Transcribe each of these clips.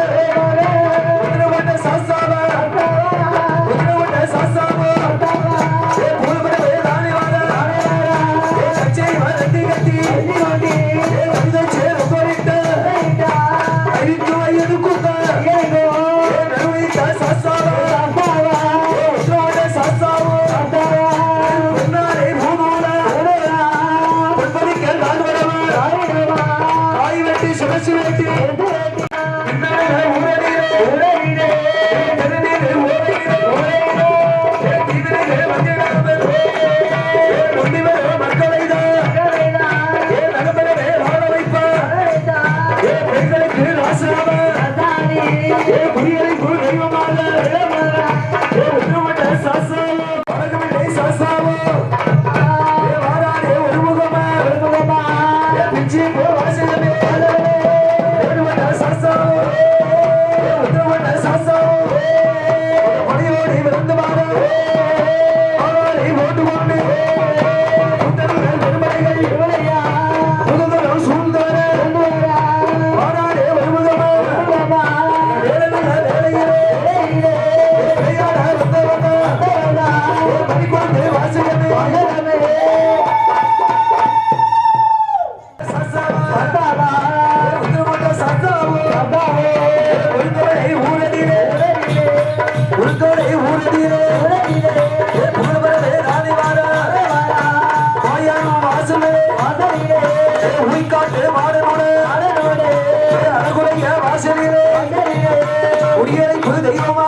ஏ ஏ ஏ 我能等一分吗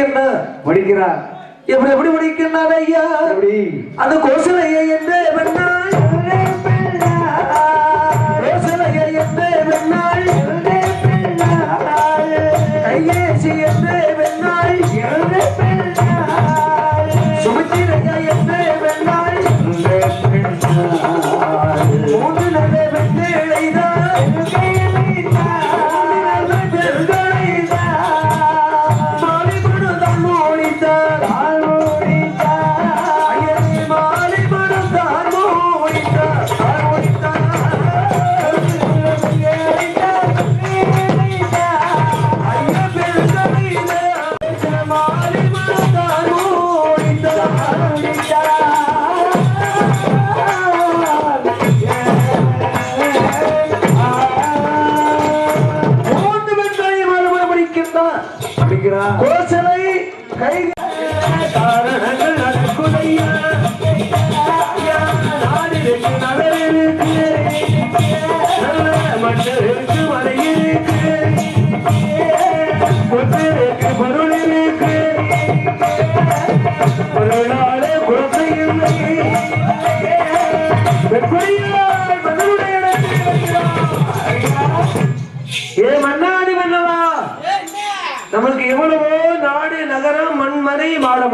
முடிக்கின்ற முடிக்கிறார். எப்படி எப்படி முடிக்கின்றார் ஐயா? அந்த கோசல் ஐயா என்று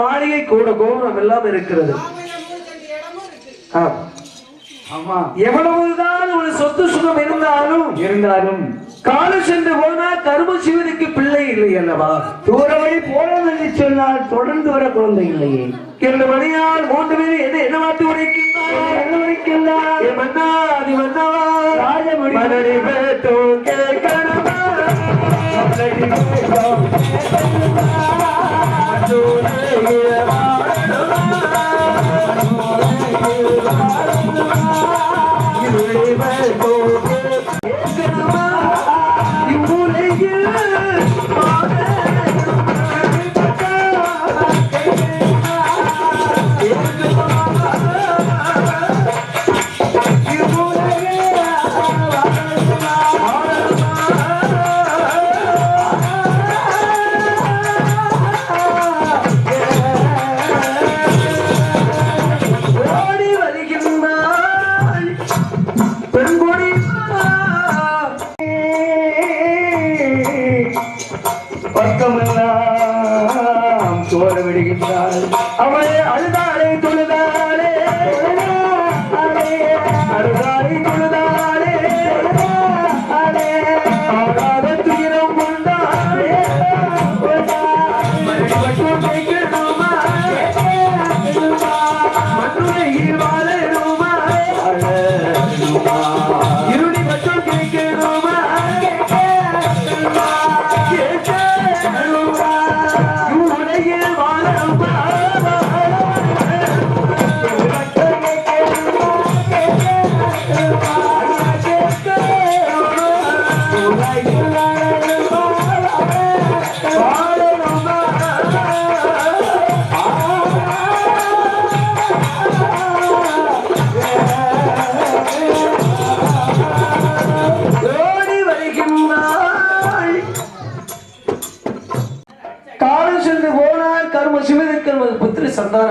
மாளிகை கூட கோபுரம் எல்லாம் இருக்கிறது. எவ்வளவுதான் ஒரு சொத்து சுகம் இருந்தாலும் இருந்தாலும் காலம் சென்று போனா கரும சிவனுக்கு பிள்ளை இல்லை அல்லவா? தூர வழி போனோம் என்று சொன்னால் தொடர்ந்து வர குழந்தை இல்லையே. இரண்டு மணியால் மூன்று பேர் என்ன என்ன மாட்டு உரைக்கின்றார்? என்ன வரைக்கின்றார்? ஏ மன்னா அதி மன்னவா? ராஜமணி பேட்டோ கேட்கணுமா Oh,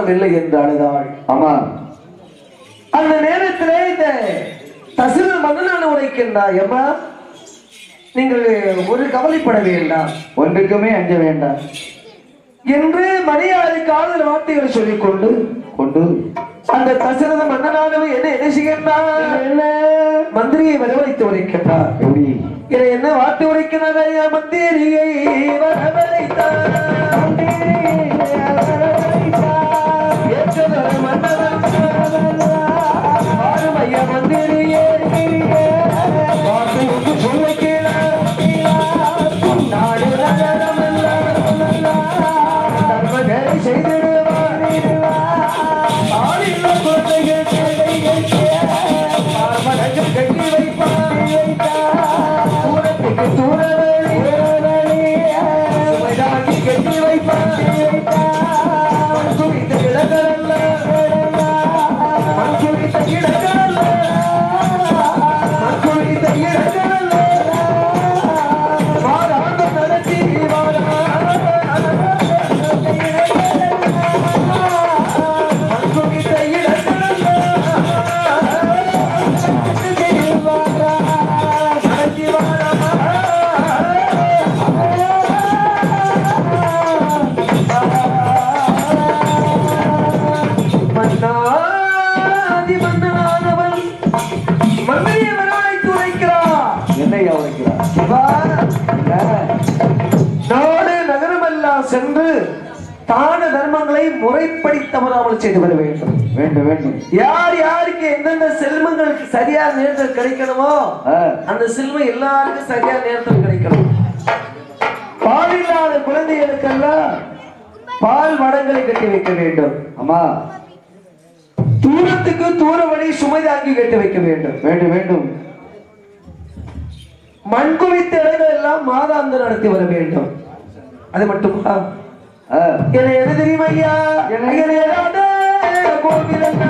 இல்லை என்று அழுதாள். ஆமா அந்த நேரத்திலே இந்த தசிர மன்னனான உரைக்கின்றாய் அம்மா நீங்கள் ஒரு கவலைப்பட வேண்டாம். ஒன்றுக்குமே அஞ்ச வேண்டாம். என்று மணியாரி காதல் வார்த்தைகளை சொல்லிக் கொண்டு கொண்டு. அந்த தசரத மன்னனானவர் என்ன என்ன செய்கின்றார் என்ன? மந்திரியை வரவழைத்து இதை என்ன வார்த்தை உரைக்கிறார் ஐயா மந்திரியை வரவழைத்தார் தவறாமல் செய்து வர வேண்டும். வேண்டும் வேண்டும். யார் யாருக்கு எந்தெந்த செல்வங்களுக்கு சரியான நேரத்தில் கிடைக்கணுமோ அந்த செல்வம் எல்லாருக்கும் சரியான நேரத்தில் கிடைக்கணும். பால் இல்லாத குழந்தைகளுக்கெல்லாம் பால் மடங்களை கட்டி வைக்க வேண்டும். ஆமா தூரத்துக்கு தூர வழி சுமை தாங்கி கட்டி வைக்க வேண்டும். வேண்டும் வேண்டும். மண் குவித்த இடங்கள் எல்லாம் மாதாந்தம் நடத்தி வர வேண்டும். அது மட்டுமா? என்ன எது தெரியுமா ஐயா என்ன? கோவிலண்ணா,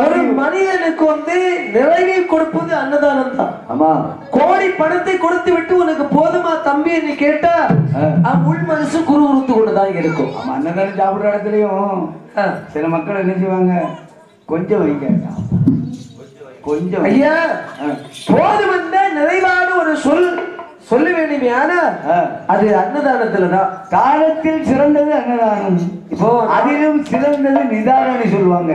ஒரு மனிதனுக்கு வந்து நிறைவை கொடுப்பது அன்னதானம் தான் ஆமா கோடி பணத்தை கொடுத்து விட்டு உனக்கு போதுமா தம்பி என்று கேட்டா. அவன் உள் மனசு குரு உறுத்து கொண்டுதான் இருக்கும் ஆமா அன்னதானம் சாப்பிடுற இடத்துலயும். சில மக்கள் என்ன செய்வாங்க கொஞ்சம் வைக்க கொஞ்சம். ஐயா. போதும் என்ற நிறைவான ஒரு சொல் சொல்ல வேண்டுமே ஆனா. அது அன்னதானத்துலதான் காலத்தில் சிறந்தது அன்னதானம் இப்போ அதிலும் சிறந்தது நிதானம்னு சொல்லுவாங்க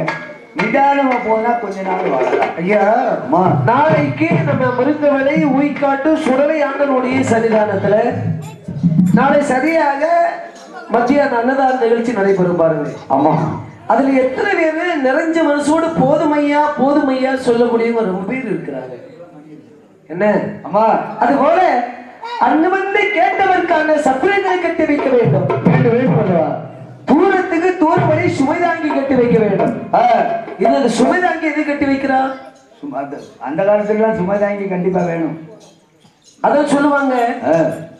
நிதானமா போனா கொஞ்ச நாள் வாழலாம். ஐயா அம்மா. நாளைக்கு நம்ம மருத்துவமனை உயிக்காட்டு சுடலை ஆண்டனுடைய சன்னிதானத்துல. நாளை சரியாக மத்தியான அன்னதான நிகழ்ச்சி நடைபெறும் பாருங்க அம்மா. அதுல எத்தனை பேர் நிறைஞ்ச மனசோடு போதுமையா போதுமையா சொல்லக்கூடியவங்க ரொம்ப பேர் இருக்கிறாங்க. என்ன? அம்மா. அது போல அன்னவந்தை கேட்டவர்க்கான சத்திரங்களை கட்டி வைக்க வேண்டும். வேண்டும் தூரம் வரை சுமை தாங்கி கட்டி வைக்க வேண்டும். இது அந்த சுமை தாங்கி எது கட்டி வைக்கிறா? அந்த- அந்த காலத்துலலாம் சும்மா தாங்கி கண்டிப்பா வேணும். அதான் சொல்லுவாங்க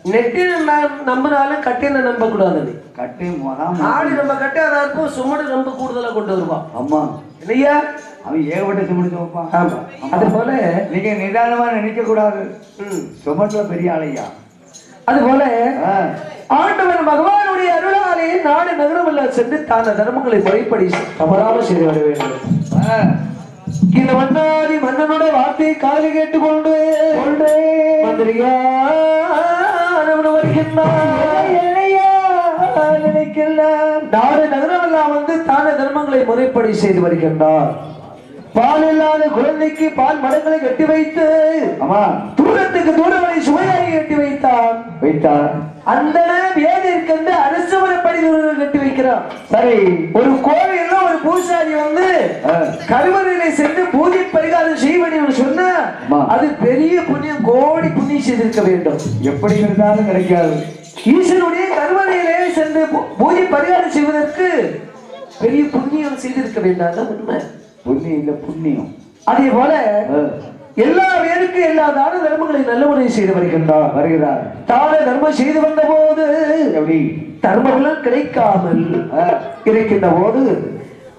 நெட்டின நம்பினாலும் கட்டின நம்ப கூடாது கட்டு ஆடி நம்ம கட்டி அதா இருக்கும் சுமடு ரொம்ப கூடுதலா கொண்டு வருவான் அம்மா இல்லையா அவன் ஏகப்பட்ட சுமடு சுமப்பான். ஆமா. அது போல நீங்க நிதானமா நினைக்க கூடாது. சுமட்டுல பெரிய ஆளையா? அது போல ஆண்டவன் பகவானுடைய அருளாலே நாடு நகரமெல்லாம் சென்று தான தர்மங்களை முறைப்படி தவறாம செய்து வர வேண்டும். இந்த மன்னாதி மன்னனோட வார்த்தையை காது கேட்டுக்கொண்டு கொண்டு மந்திரியா வருகின்றார் நாடு நகரமெல்லாம் வந்து தான தர்மங்களை முறைப்படி செய்து வருகின்றார். பால் இல்லாத குழந்தைக்கு பால் மடங்களை கட்டி வைத்து அம்மா தூரத்துக்கு வரை சுவையாகி கட்டி வைத்தான். வைத்தார் அந்த வேதிற்கென்று அரசு முறைப்படி கட்டி வைக்கிறான். சரி. ஒரு கோவில்ல ஒரு பூசாரி வந்து கருவறையில சென்று பூஜை பரிகாரம் செய்வனு சொன்னா ஆமா. அது பெரிய புண்ணியம் கோடி புண்ணியம் செய்திருக்க வேண்டும். எப்படி இருந்தாலும் கிடைக்காது. ஈசனுடைய கருவறையிலே சென்று பூஜை பரிகாரம் செய்வதற்கு பெரிய புண்ணியம் செய்திருக்க வேண்டாம். உண்மை. புண்ணியம் இல்ல புண்ணியம். அதே போல எல்லா பேருக்கு எல்லா தான தர்மங்களை நல்ல முறையில் செய்து வருகின்றார். வருகிறார். தான தர்மம் செய்து வந்த போது எப்படி? தர்மங்களும் கிடைக்காமல் இருக்கின்ற போது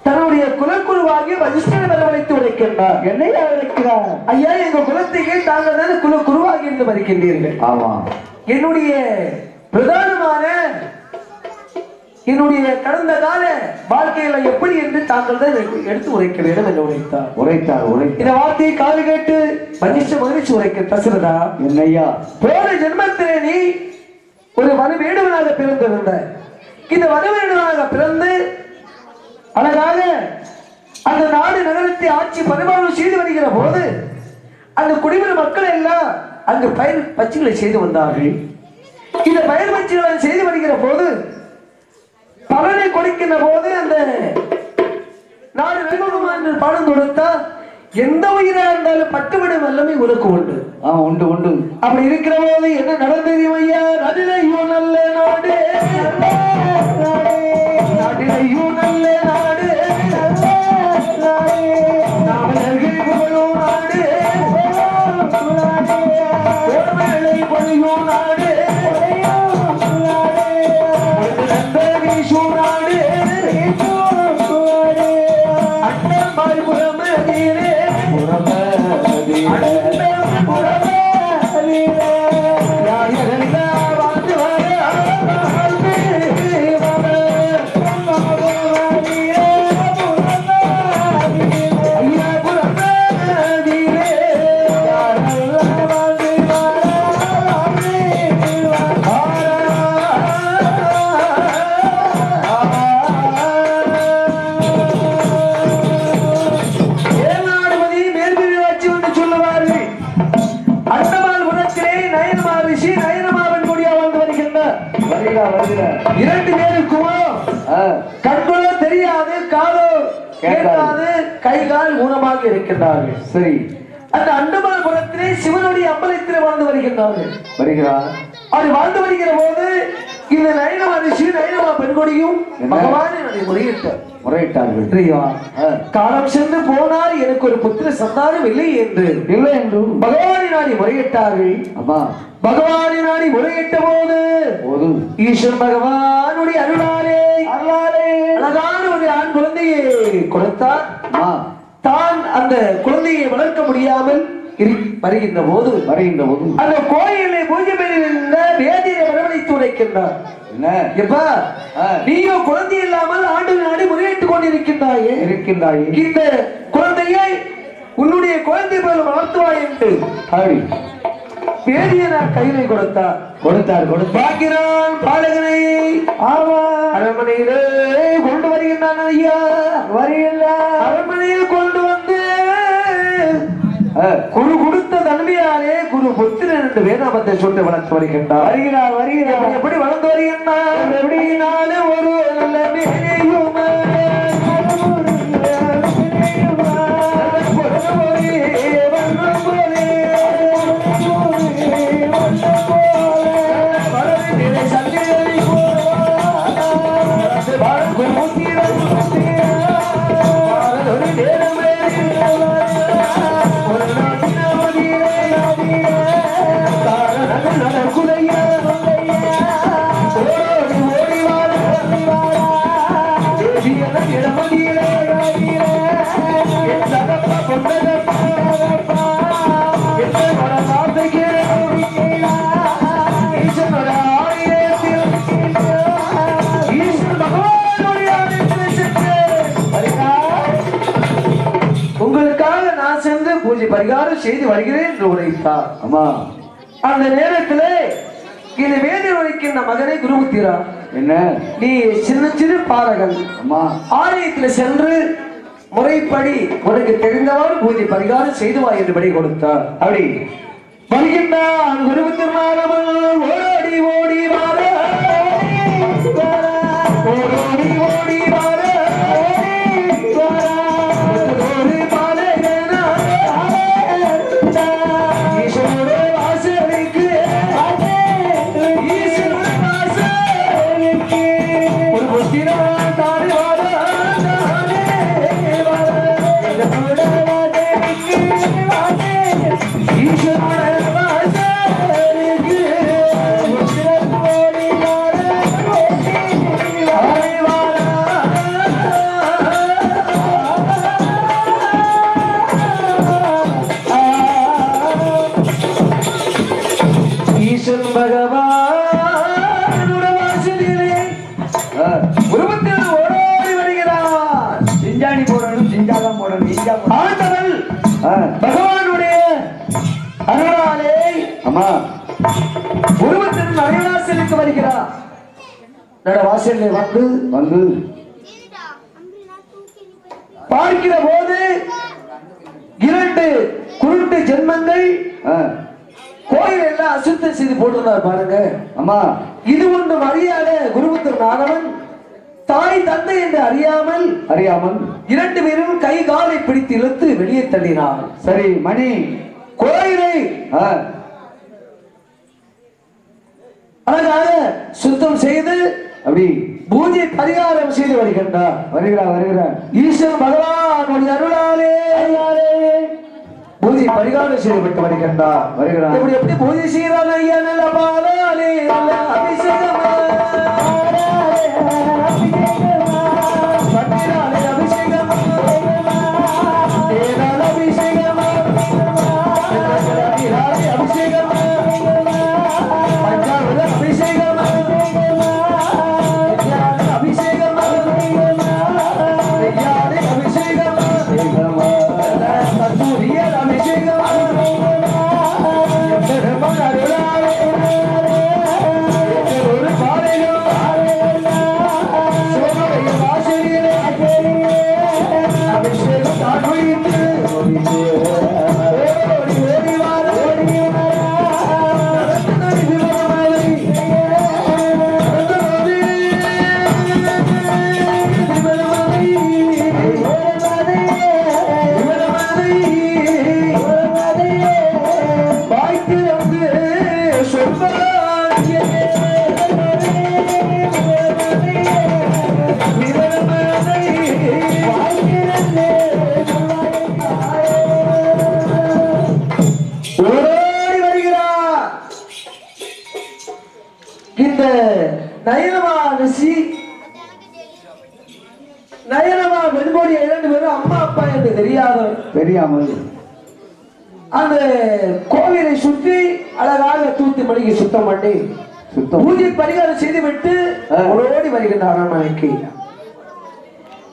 தன்னுடைய குலக்குருவாகிய வசிஷ்டனை வரவழைத்து உரைக்கின்றார். என்னையா இருக்கிறார் ஐயா எங்க குலத்துக்கு தாங்கள் தானே குல குருவாகி இருந்து வருகின்றீர்கள். ஆமா என்னுடைய பிரதானமான என்னுடைய கடந்த கால வாழ்க்கையில எப்படி என்று தாங்கள் தான் எடுத்து உரைக்க வேண்டும் என்று உரைத்தார். உரைத்தார் உரைத்தார். இந்த வார்த்தையை காது கேட்டு வசிஷ்ட மகிழ்ச்சி உரைக்க தசரதா என்னையா? போன ஜென்மத்திலே நீ ஒரு வனவேடுவனாக பிறந்திருந்த. இந்த வனவேடுவனாக பிறந்து அழகாக அந்த நாடு நகரத்தை ஆட்சி பரிமாணம் செய்து வருகிற போது அந்த குடிமர மக்கள் எல்லாம் அங்கு பயிர் பச்சுகளை செய்து வந்தார்கள். இந்த பயிர் பச்சுகளை செய்து வருகிற போது பலனை கொடுக்கின்ற போது அந்த நாடு நல்வகுமா என்று பாடம் கொடுத்தா எந்த உயிரா இருந்தாலும் பட்டுவிடும் எல்லாமே உனக்கு உண்டு. ஆ உண்டு உண்டு. அப்படி இருக்கிற போது என்ன நடந்தது ஐயா? நடுலையோ நல்ல நாடு. இரண்டு பேருக்குமோ ஆ, கண்களோ தெரியாது காலோ கேட்காது. கை கால் ஊனமாக இருக்கின்றார்கள். சரி. அந்த குணத்திலே சிவனுடைய அம்பலத்திலே வாழ்ந்து வருகின்றார்கள். வருகிறார். அப்படி வாழ்ந்து வருகிற போது இந்த நயனமா ரிஷி நயனமா பெண்கொடியும்? பகவான் முறையிட்டார். முறையிட்டார்கள். பிரியா ஆ. காலம் சென்று போனால் எனக்கு ஒரு புத்திர சந்தானம் இல்லை என்று. இல்லை என்றும் பகவானை நாடி முறையிட்டார்கள். அம்மா பகவானை நாடி முறையிட்ட போது ஈஸ்வரன் பகவானுடைய அருளாலே அருளாலே. அழகான ஒரு ஆண் குழந்தையை கொடுத்தார். தான் அந்த குழந்தையை வளர்க்க முடியாமல் வருகின்ற போது வருகின்ற போது. அந்த கோயிலை என்ன எப்பா. நீயோ குழந்தை இல்லாமல் ஆண்டு நாடி முறையிட்டுக் கொண்டிருக்கின்றாயே. இருக்கின்றாயே. இந்த குழந்தையை உன்னுடைய குழந்தை போல வளர்த்துவாய் என்று அப்படி வேதியனார் கையிலை கொடுத்தார். கொடுத்தார் கொடுத்தார். பார்க்கிறான் பாலகனை. ஆமா அரண்மனையிலே கொண்டு வருகின்றான் ஐயா. வருகின்ற அரண்மனையில் கொண்டு வந்து தன்மையாலே குரு புத்திரன் என்று வேதாபத்தை சொல்லி வளர்த்து வருகின்றார் வருகிறார் வருகிறார். எப்படி வளர்ந்து வருகின்றான்? எப்படினாலே ஒரு நல்ல மேனையும்? உங்களுக்காக செய்து வருகிறேன் என்று உரைத்தார். அம்மா. அந்த நேரத்திலே இது வேதி உரைக்கின்ற மகனை குருபுத்திரா என்ன? நீ சின்ன சிறு பாறகள் அம்மா. ஆலயத்தில் சென்று முறைப்படி உனக்கு தெரிந்தவாறு பூஜை பரிகாரம் செய்து வா என்று படி கொடுத்தார். அப்படி. வருகின்றான் குருபுத்திரமானவன் ஓடி ஓடி வார நடைவாசலுக்கு வருகிறார். வாசலில் வந்து. வந்து. பார்க்கிற போது இரண்டு குருட்டு ஜென்மங்கள். கோயில் எல்லாம் அசுத்தம் செய்து போட்டிருந்தார் பாருங்க. அம்மா. இது ஒன்று அறியாத குருபுத்தர் நாதவன் தாய் தந்தை என்று அறியாமல் அறியாமல் இரண்டு பேரும் கை காலை பிடித்து இழுத்து வெளியே தள்ளினார் சரி மணி. கோயிலை. அழகாக சுத்தம் செய்து அப்படி பூஜை பரிகாரம் செய்து வருகின்றார். வருகிறார் வருகிறார். ஈஸ்வரன் பகவான் அருளாலே பூஜை பரிகாரம் செய்துவிட்டு வருகின்றார். வருகிறார். எப்படி எப்படி பூஜை செய்யறான் ஐயா? நல்ல பாலாலே நல்ல அபிஷேகமா.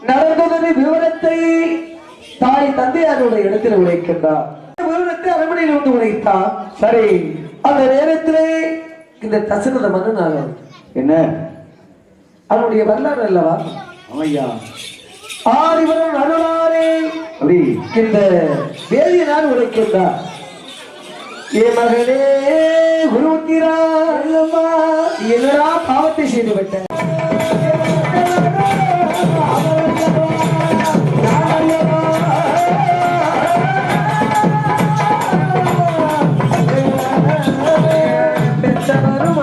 நடந்ததன் விவரத்தை தாய் தந்தையாருடைய இடத்தில் உழைக்கின்றார் விவரத்தை அரண்மனையில் வந்து உழைத்தார் சரி அந்த நேரத்திலே இந்த தசரத மன்னன் என்ன? அவனுடைய வரலாறு அல்லவா? ஐயா ஆதிவரன் அருளாரே அப்படி. இந்த வேதியனால் உழைக்கின்றார் ஏ மகனே குருத்திரா என்னடா பாவத்தை செய்து விட்ட ಸರ್ವರು